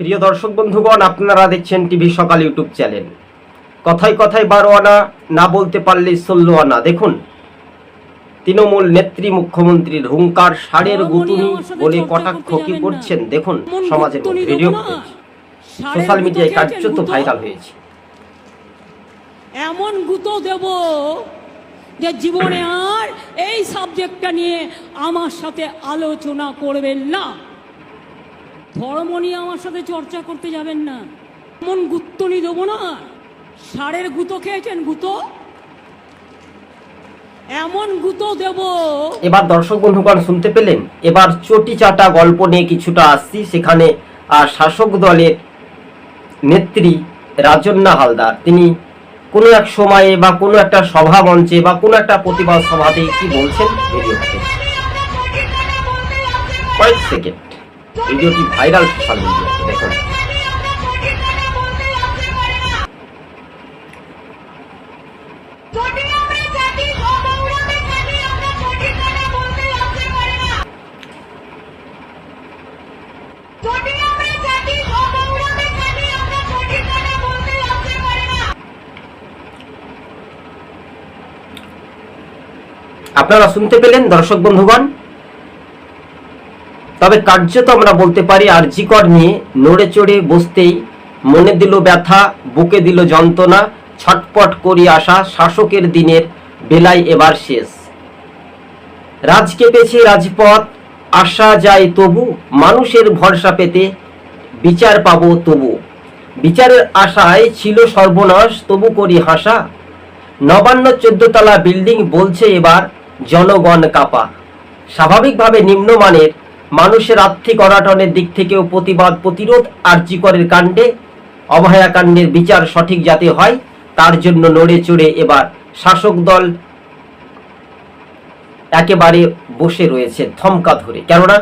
প্রিয় দর্শক বন্ধুগণ আপনারা দেখছেন টিভি সকাল ইউটিউব চ্যানেল। কথায় কথায় বারো আনা না বলতে পারলে ষোলো আনা। দেখুন তৃণমূল নেত্রী মুখ্যমন্ত্রীর হুঙ্কার ষাঁড়ের গুতুনি বলে কটাক্ষ কি করছেন? দেখুন সমাজের ভিডিও সোশ্যাল মিডিয়ায় কার্যত ভাইরাল হয়েছে। এমন গুতো দেব যে জীবনে আর এই সাবজেক্টটা নিয়ে আমার সাথে আলোচনা করবেন না। ধর্ম নিয়ে আমার সাথে চর্চা করতে যাবেন না। এমন গুত্তনি দেবো না। সারের গুতো খেয়েছেন গুতো? এমন গুতো দেব। এবার দর্শক বন্ধুগণ শুনতে পেলেন? এবার চটি চাটা গল্প নিয়ে কিছুটা আসছি। সেখানে আহ, শাসক দলের নেত্রী রাজন্না হালদার। তিনি কোনো এক সময়ে বা কোনো একটা সভা মঞ্চে বা কোনো একটা প্রতিবাদ সভাতে কি বলছেন কয়েক সেকেন্ড। ভিডিওটি ভাইরাল সোশ্যাল মিডিয়াতে, দেখুন আমরা জাতি গৌরবে থাকি আমরা সঠিক কথা বলতে লজ্জা করে না যদি আমরা জাতি গৌরবে থাকি আমরা সঠিক কথা বলতে লজ্জা করে না আপনারা শুনতে পেলেন, দর্শক বন্ধুগণ। তবে কার্যত আমরা বলতে পারি, আরজিকর নিয়ে নড়ে চড়ে বসতেই মনে দিল ব্যথা, বুকে দিল যন্ত্রণা, ছটপট করি আসা শাসকের দিনের বেলায় এবার শেষ। রাজ কেঁপেছে রাজপথ আসা যায় তবু, মানুষের ভরসা পেতে বিচার পাব তবু। বিচারের আশায় ছিল সর্বনাশ, তবু করি হাসা। নবান্ন চোদ্দতলা বিল্ডিং বলছে এবার জনগণ কাপা। স্বাভাবিকভাবে নিম্নমানের মানুষের আর্থিক অনাটনের দিক থেকেও প্রতিবাদ, প্রতিরোধ আর্যিকরের কাণ্ডে অভয়াকাণ্ডের বিচার সঠিক যাতে হয়, তার জন্য নড়ে চড়ে এবার শাসক দল একেবারে বসে রয়েছে থমকা ধরে। কেননা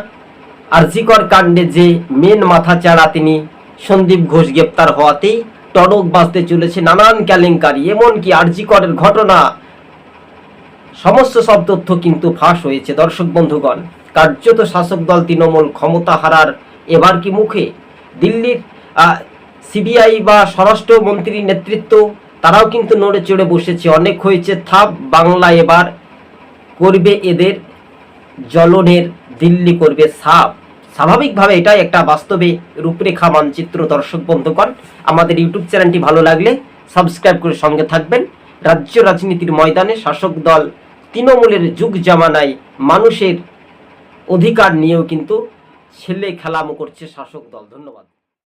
আরজিকর কাণ্ডে যে মেন মাথা চাড়া তিনি সন্দীপ ঘোষ গ্রেপ্তার হওয়াতেই টনক বাজতে চলেছে নানান কেলেঙ্কারি। এমনকি আরজিকরের ঘটনা সমস্ত সব তথ্য কিন্তু ফাঁস হয়েছে, দর্শক বন্ধুগণ। কার্যত শাসক দল তৃণমূল ক্ষমতা হারার এবার কি মুখে? দিল্লির সিবিআই বা স্বরাষ্ট্রমন্ত্রীর নেতৃত্ব, তারাও কিন্তু নড়ে চড়ে বসেছে। অনেক হয়েছে থাপ বাংলা এবার করবে এদের জ্বলনের, দিল্লি করবে সাপ। স্বাভাবিকভাবে এটাই একটা বাস্তবে রূপরেখা মানচিত্র, দর্শক বন্ধুগণ। আমাদের ইউটিউব চ্যানেলটি ভালো লাগলে সাবস্ক্রাইব করে সঙ্গে থাকবেন। রাজ্য রাজনীতির ময়দানে শাসক দল তৃণমূলের যুগ জামানায় মানুষের অধিকার নিয়েও কিন্তু ছেলে খেলাম করছে শাসক দল। ধন্যবাদ।